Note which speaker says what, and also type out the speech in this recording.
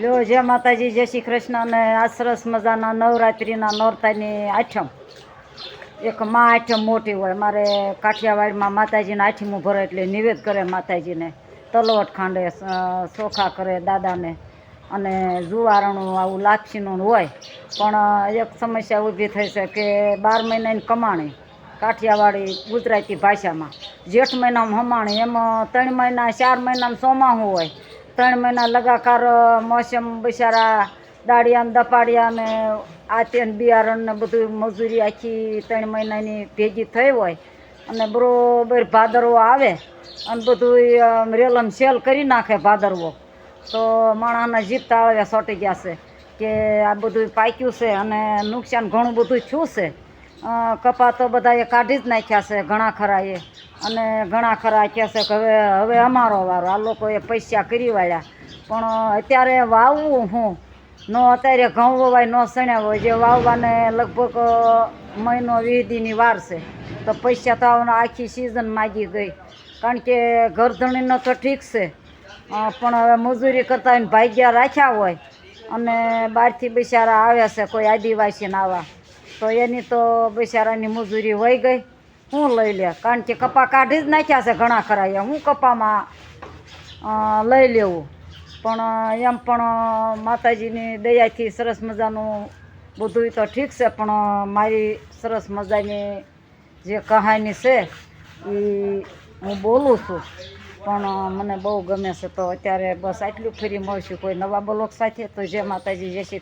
Speaker 1: લ્યો, જય માતાજી, જય શ્રી કૃષ્ણ અને આ સરસ મજાના નવરાત્રિના નોરતાની આઠમ. એક માં આઠમ મોટી હોય. મારે કાઠિયાવાડમાં માતાજીને આઠમું ભરે એટલે નિવેદ કરે માતાજીને. તલવટ ખાંડે ચોખા કરે દાદાને. અને જુવારણું, આવું લાપસીનું હોય. પણ એક સમસ્યા ઊભી થઈ છે કે બાર મહિનાની કમાણી કાઠિયાવાડી ગુજરાતી ભાષામાં. જેઠ મહિનામાં હમાણી. એમાં ત્રણ મહિના, ચાર મહિનામાં સોમાહું હોય. ત્રણ મહિના લગાતાર મોસમ બિચારા દાળિયાને દપાડિયા ને આ તે બિયારણને બિયારણ બધું મજૂરી આખી ત્રણ મહિનાની ભેગી થઈ હોય અને બરોબર ભાદરવો આવે અને બધું રેલમ સેલ કરી નાખે ભાદરવો. તો માણસના જીભ તાળવ્યા સોટી ગયા છે કે આ બધું પાક્યું છે અને નુકસાન ઘણું બધું થયું છે. કપા તો બધાએ કાઢી જ નાખ્યા છે ઘણા ખરા એ અને ઘણા ખરા કહે છે કે હવે હવે અમારો વારો. આ લોકોએ પૈસા કરી વાળ્યા. પણ અત્યારે વાવવું હું. ન અત્યારે ઘઉં વવાય, નો સણ્યા હોય જે વાવવાને લગભગ મહિનો વિધિની વાર છે. તો પૈસા તો આખી સિઝન માગી ગઈ. કારણ કે ઘરધણીનો તો ઠીક છે. પણ હવે મજૂરી કરતા હોય ભાગ્યા રાખ્યા હોય. અને બહારથી બિચારા આવ્યા છે કોઈ આદિવાસીને આવા. તો એની તો બિચારાની મજૂરી વહી ગઈ. હું લઈ લે. કારણ કે કપા કાઢી જ નાખ્યા છે ઘણા ખરા એ હું કપામાં લઈ લેવું. પણ, એમ પણ, માતાજીની દયાથી સરસ મજાનું બધું તો ઠીક છે, પણ, મારી સરસ મજાની જે કહાની છે એ હું બોલું છું. પણ, મને બહુ ગમે છે. તો અત્યારે બસ આટલું ફરી મળશું કોઈ નવા બ્લોક સાથે. તો જે માતાજી, જય શ્રી